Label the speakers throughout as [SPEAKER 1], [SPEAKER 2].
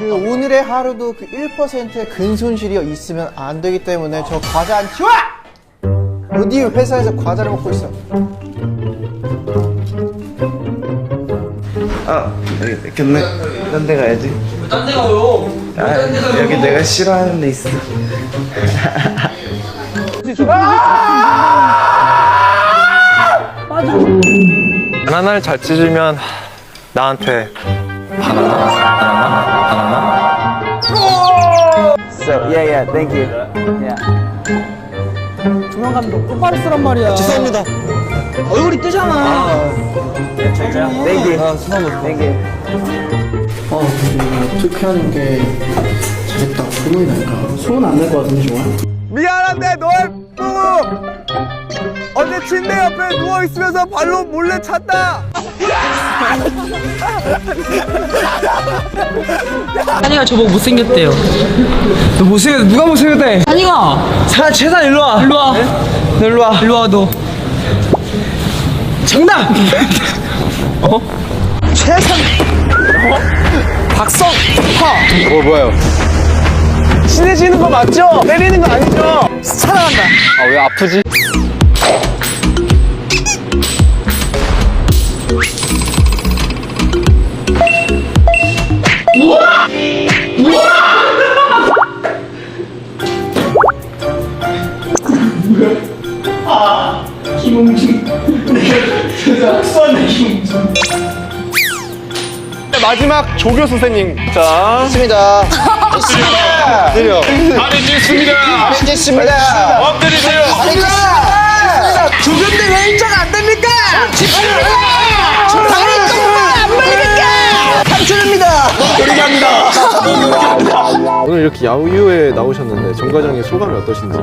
[SPEAKER 1] 그 오늘의 하루도 그 1%의 근손실이 있으면 안 되기 때문에 저 과자 안 치워! 어디 회사에서 과자를 먹고 있어?
[SPEAKER 2] 아 여기 근데 딴데 가야지
[SPEAKER 3] 딴 데 가요.
[SPEAKER 2] 아 여기 내가 싫어하는 데 있어
[SPEAKER 4] 바나나를 잘 찢으면 나한테
[SPEAKER 2] So yeah yeah thank you
[SPEAKER 1] 똑바로 쓰란 말이야. 죄송합니다. 얼굴이 뜨잖아.
[SPEAKER 2] thank you thank you
[SPEAKER 1] 어, 어떻게 하는 게 잘했다. 소문이 날까? 소문 안날것 같은데, 좋아?
[SPEAKER 5] 미안한데 널 뿌! 어제 침대 옆에 누워있으면서 발로 몰래 찼다
[SPEAKER 3] 한이가 저보고 못생겼대요. 너 못생겼, 누가 못생겼대? 한이가! 자, 재산 일로 와. 일로 와. 너 일로 와. 일로 와, 너. 정답! 어? 최선! 어? 박성! 파!
[SPEAKER 5] 뭐 뭐예요? 친해지는 거 맞죠? 때리는 거 아니죠?
[SPEAKER 3] 사랑한다.
[SPEAKER 5] 아 왜 아프지? 마지막 조교 선생님 자
[SPEAKER 1] 좋습니다.
[SPEAKER 5] 드려
[SPEAKER 1] 안 했습니다.
[SPEAKER 5] 엎드리세요
[SPEAKER 1] 조근데 왜 인정 안 됩니까? 다리 똥안 말립니까? 삼촌입니다.
[SPEAKER 6] 오늘 이렇게 야유에 나오셨는데 정 과장의 소감이 어떠신지?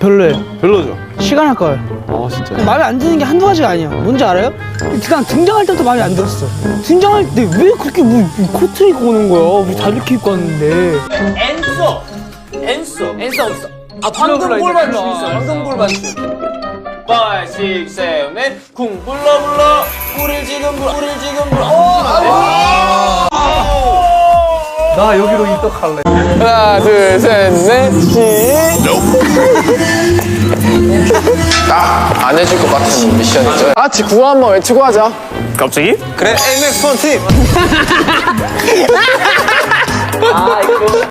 [SPEAKER 7] 별로예요.
[SPEAKER 6] 별로죠?
[SPEAKER 7] 시간 아까워요.
[SPEAKER 6] 아 진짜.
[SPEAKER 7] 마음에 안 드는 게 한두 가지가 아니야. 뭔지 알아요? 일단 등장할 때부터 마음에 안 들었어. 등장할 때 왜 그렇게 뭐 코트 입고 오는 거야? 뭐 자켓 입고 왔는데.
[SPEAKER 3] 엔서! 엔서! 엔서 어딨어? 아, 방금 골수 있어. 방금 골 있어. 5, 6, 7, 8. 쿵 불러 불러. 꿀을 지금 불러. 꿀을 지금 불러. 어!
[SPEAKER 5] 나 여기로 입덕할래 하나 둘 셋넷 딱 안 해줄 것 같은 미션이죠. 아, 같이 구호 한번 외치고 하자.
[SPEAKER 4] 갑자기?
[SPEAKER 5] 그래 NX 펀팀